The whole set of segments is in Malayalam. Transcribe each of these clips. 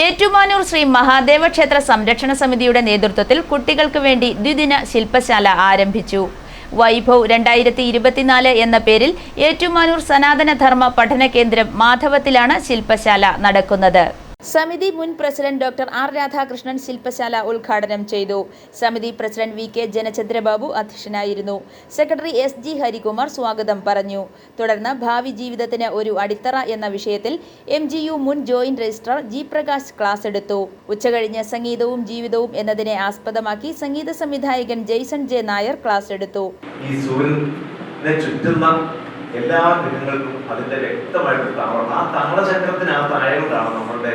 ഏറ്റുമാനൂർ ശ്രീ മഹാദേവ ക്ഷേത്ര സംരക്ഷണ സമിതിയുടെ നേതൃത്വത്തിൽ കുട്ടികൾക്ക് വേണ്ടി ദ്വിദിന ശില്പശാല ആരംഭിച്ചു. വൈഭവ് രണ്ടായിരത്തി ഇരുപത്തിനാല് എന്ന പേരിൽ ഏറ്റുമാനൂർ സനാതനധർമ്മ പഠന കേന്ദ്രം മാധവത്തിലാണ് ശില്പശാല നടക്കുന്നത്. സമിതി മുൻ പ്രസിഡന്റ് ഡോക്ടർ ആർ രാധാകൃഷ്ണൻ ശില്പശാല ഉദ്ഘാടനം ചെയ്തു. സമിതി പ്രസിഡന്റ് വി കെ ജനചന്ദ്രബാബു അധ്യക്ഷനായിരുന്നു. സെക്രട്ടറി എസ് ജി ഹരികുമാർ സ്വാഗതം പറഞ്ഞു. തുടർന്ന് ഭാവി ജീവിതത്തിന് ഒരു അടിത്തറ എന്ന വിഷയത്തിൽ എം ജി യു മുൻ joint registrar G Prakash class എടുത്തു. ഉച്ചകഴിഞ്ഞ് സംഗീതവും ജീവിതവും എന്നതിനെ ആസ്പദമാക്കി സംഗീത സംവിധായകൻ ജെയ്സൺ ജെ നായർ ക്ലാസ് എടുത്തു. എല്ലാ ഗ്രഹങ്ങൾക്കും അതിന്റെ വ്യക്തമായിട്ട് താവളം ആ താളചക്രത്തിനകത്തായതുകൊണ്ടാണ് നമ്മളുടെ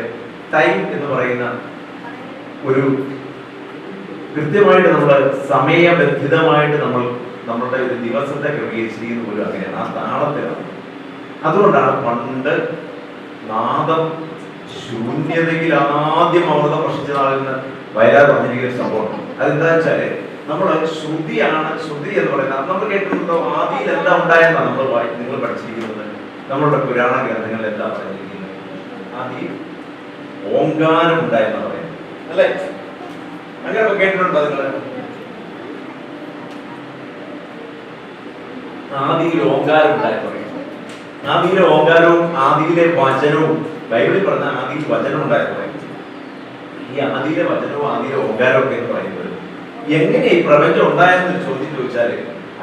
ടൈം എന്ന് പറയുന്ന ഒരു കൃത്യമായിട്ട് നമ്മൾ സമയബന്ധിതമായിട്ട് നമ്മൾ നമ്മളുടെ ഒരു ദിവസത്തെ ക്രമീകരിച്ചിരിക്കുന്ന പോലും അങ്ങനെയാണ്. ആ താളത്തിലാണ് അതുകൊണ്ടാണ് പണ്ട് നാദം ശൂന്യതയിൽ ആദ്യം അമൃതം നിന്ന് വയലാർ പറഞ്ഞിരിക്കുന്ന സംഭവം. അതെന്താ വെച്ചാൽ നമ്മൾ ശ്രുതിയാണ് ശ്രുതി എന്ന് പറയുന്നത്. നമ്മൾ കേട്ടിട്ടുണ്ടോ? ആദിയിൽ എന്താ ഉണ്ടായെന്നാണ് നമ്മൾ വായി നിങ്ങൾ പഠിച്ചിരിക്കുന്നത്. നമ്മളുടെ പുരാണ ഗ്രന്ഥങ്ങളിൽ എന്താ പറഞ്ഞിരിക്കുന്നത് ആദി ഓങ്കാരം ഉണ്ടായെന്നാണ് പറയുന്നത്. അല്ലേ? അങ്ങനെ കേട്ടിട്ടുണ്ടോ നിങ്ങൾ? ആദിയിൽ ഓങ്കാരം ഉണ്ടായെന്ന് പറയും. ആദിയിലെ ഓങ്കാരവും ആദിയിലെ വചനവും ബൈബിളിൽ പറഞ്ഞ ആദിയിൽ വചനം ഉണ്ടായെന്ന് പറയും. ഈ ആദിയിലെ വചനവും ആദിയിലെ ഓങ്കാരവും ഒക്കെ എന്ന് പറയുന്നത് എങ്ങനെ ഈ പ്രപഞ്ചം ഉണ്ടായെന്ന് ചോദ്യം ചോദിച്ചാൽ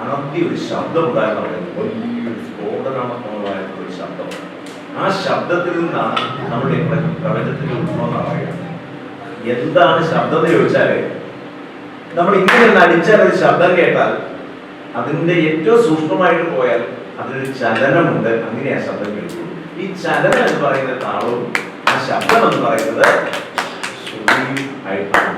അനന്തി ഒരു ശബ്ദം ഉണ്ടായെന്ന് പറയുന്നത് വലിയൊരു ഒരു ശബ്ദം ആ ശബ്ദത്തിൽ നിന്നാണ് നമ്മുടെ പ്രപഞ്ചത്തിന്റെ ഉത്ഭവം പറയുന്നത് എന്താണ് ശബ്ദം എന്ന് ചോദിച്ചാൽ നമ്മൾ ഇങ്ങനെ അടിച്ചാൽ ഒരു ശബ്ദം കേട്ടാൽ അതിന്റെ ഏറ്റവും സൂക്ഷ്മമായിട്ട് പോയാൽ അതിനൊരു ചലനമുണ്ട് അങ്ങനെ ആ ശബ്ദം കേൾക്കുള്ളൂ ഈ ചലനം എന്ന് പറയുന്ന താളവും ആ ശബ്ദം എന്ന് പറയുന്നത് ആയിട്ടാണ്.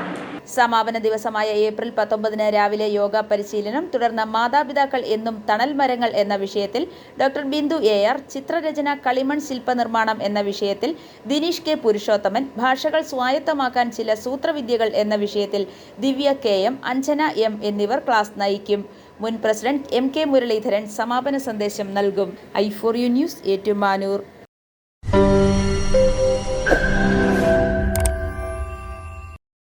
സമാപന ദിവസമായ ഏപ്രിൽ പത്തൊമ്പതിന് രാവിലെ യോഗ പരിശീലനം തുടർന്ന് മാതാപിതാക്കൾ എന്നും തണൽ മരങ്ങൾ എന്ന വിഷയത്തിൽ ഡോക്ടർ ബിന്ദു എ ആർ ചിത്രരചന കളിമൺ ശില്പനിർമ്മാണം എന്ന വിഷയത്തിൽ ദിനീഷ് കെ പുരുഷോത്തമൻ ഭാഷകൾ സ്വായത്തമാക്കാൻ ചില സൂത്രവിദ്യകൾ എന്ന വിഷയത്തിൽ Divya K M Anjana M എന്നിവർ ക്ലാസ് നയിക്കും. മുൻ പ്രസിഡന്റ് എം കെ മുരളീധരൻ സമാപന സന്ദേശം നൽകും. I for U news Ettumanoor.